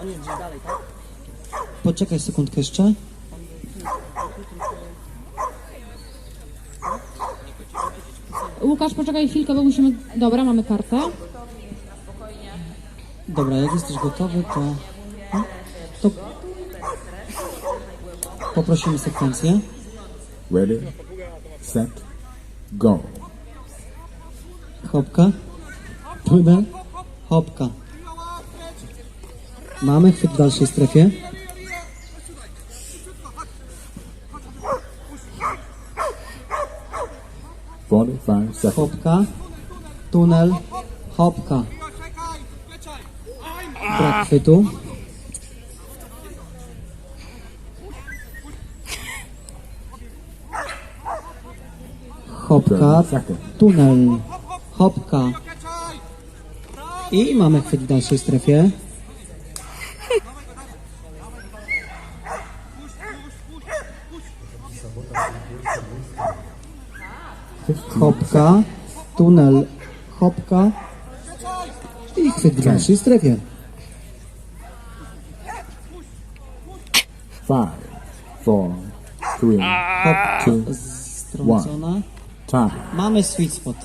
On jest dalej, tak? Poczekaj sekundkę jeszcze. Łukasz, poczekaj chwilkę, bo musimy... Dobra, mamy kartę. Dobra, jak jesteś gotowy, to... Hmm? To Poprosimy sekwencję. Ready, set, go. Hopka. Tunel. Hopka. Mamy chwyt w dalszej strefie. Hopka. Tunel. Hopka. Brak chwytu. Hopka. Tunel. Hopka. I mamy chwyt w dalszej strefie. Hopka. Tunel. Hopka. I chwyt w dalszej strefie. Five, four, three, Hopka two, strącona. Time. Mamy sweet spot.